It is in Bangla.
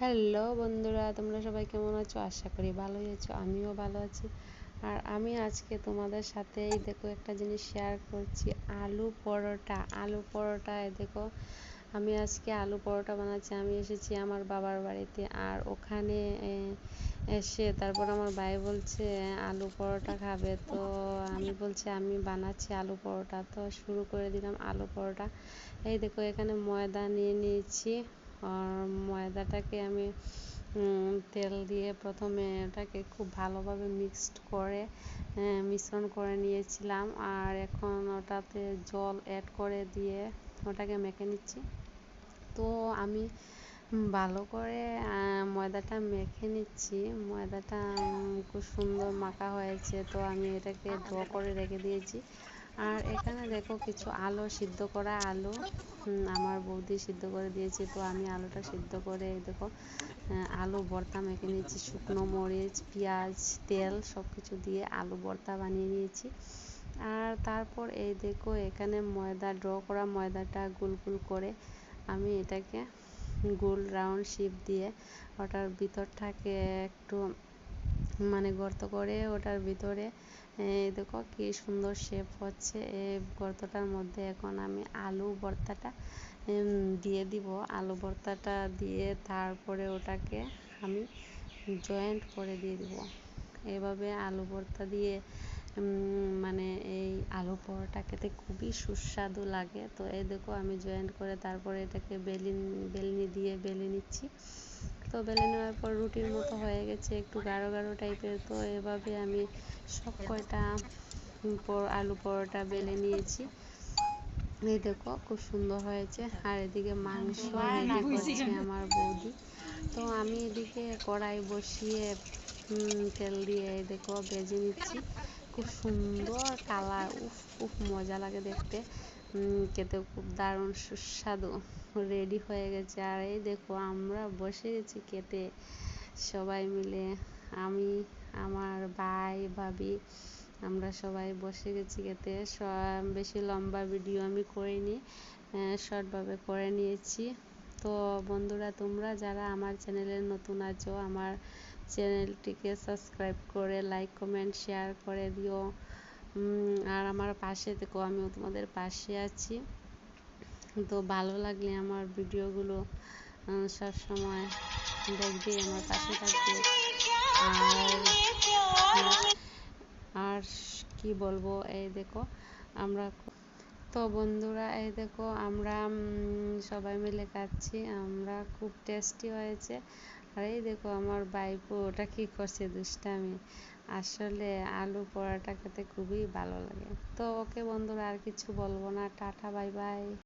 হ্যালো বন্ধুরা, তোমরা সবাই কেমন আছো? আশা করি ভালোই আছো, আমিও ভালো আছি। আর আমি আজকে তোমাদের সাথে, এই দেখো, একটা জিনিস শেয়ার করছি, আলু পরোটা। আলু পরোটা দেখো, আমি আজকে আলু পরোটা বানাচ্ছি। আমি এসেছি আমার বাবার বাড়িতে, আর ওখানে এসে তারপর আমার ভাই বলছে, আলু পরোটা খাবে। তো আমি বলছি, আমি বানাচ্ছি আলু পরোটা। তো শুরু করে দিলাম আলু পরোটা। এই দেখো, এখানে ময়দা নিয়ে নিয়েছি। আর ময়দাটাকে আমি তেল দিয়ে প্রথমে ওটাকে খুব ভালোভাবে মিক্সড করে মিশ্রণ করে নিয়েছিলাম। আর এখন ওটাতে জল অ্যাড করে দিয়ে ওটাকে মেখে নিচ্ছি। তো আমি ভালো করে ময়দাটা মেখে নিচ্ছি। ময়দাটা খুব সুন্দর মাখা হয়েছে। তো আমি এটাকে ড্র করে রেখে দিয়েছি। আর এখানে দেখো কিছু আলু সিদ্ধ করা আলু। আমার বৌদি সিদ্ধ করে দিয়েছে, তো আমি আলুটা সিদ্ধ করে দেখো আলু ভর্তা মেখে নিয়েছি, শুকনো মরিচ, পেঁয়াজ, তেল সব কিছু দিয়ে আলু ভর্তা বানিয়ে নিয়েছি। আর তারপর এই দেখো এখানে ময়দা, ড্র করা ময়দাটা গুল গুল করে আমি এটাকে গোল রাউন্ড শেপ দিয়ে ওটার ভিতরটাকে একটু মানে গর্ত করে ওটার ভিতরে দেখো কি সুন্দর শেপ হচ্ছে। এই গর্তটার মধ্যে এখন আমি আলু ভর্তাটা দিয়ে দিব। আলু ভর্তাটা দিয়ে তারপরে ওটাকে আমি জয়েন্ট করে দিয়ে দিব। এভাবে আলু ভর্তা দিয়ে মানে এই আলু পরোটা খেতে খুবই সুস্বাদু লাগে। তো এই দেখো আমি জয়েন্ট করে তারপরে এটাকে বেলিন বেলনি দিয়ে বেলে নিচ্ছি। তো বেলে নেওয়ার পর রুটির মতো হয়ে গেছে একটু গাঢ় গাঢ় টাইপের তো এভাবে আমি সব কয়টা আলু পরোটা বেলে নিয়েছি। এই দেখো খুব সুন্দর হয়েছে। আর এদিকে মাংস রেডি করছে আমার বৌদি। তো আমি এদিকে কড়াই বসিয়ে তেল দিয়ে দেখো ভেজে নিচ্ছি। খুব সুন্দর কালার, উফ খুব মজা লাগে দেখতে। খেতে খুব দারুণ সুস্বাদু রেডি হয়ে গেছে। আর এই দেখো, আমরা বসে গেছি খেতে, সবাই মিলে। আমি, আমার ভাই, ভাবি, আমরা সবাই বসে গেছি খেতে। বেশি লম্বা ভিডিও আমি করিনি শর্টভাবে করে নিয়েছি। তো বন্ধুরা, তোমরা যারা আমার চ্যানেলে নতুন আছো, আমার চ্যানেলটিকে সাবস্ক্রাইব করে লাইক কমেন্ট শেয়ার করে দিও। আর আমার পাশে থেকো, আমিও তোমাদের পাশে আছি। তো ভালো লাগলে আমার ভিডিওগুলো সব সময় দেখবে, আমার পাশে থাকবে। আর আর কি বলব, এই দেখো, আমরা তো বন্ধুরা, এই দেখো, আমরা সবাই মিলে খাচ্ছি। আমরা খুব টেস্টি হয়েছে। আর এই দেখো আমার বাইপো ওটা কি করছে দুষ্টামি? আসলে আলু পরোটা খেতে খুবই ভালো লাগে। তো ওকে বন্ধুরা আর কিছু বলব না। Tata, bye bye.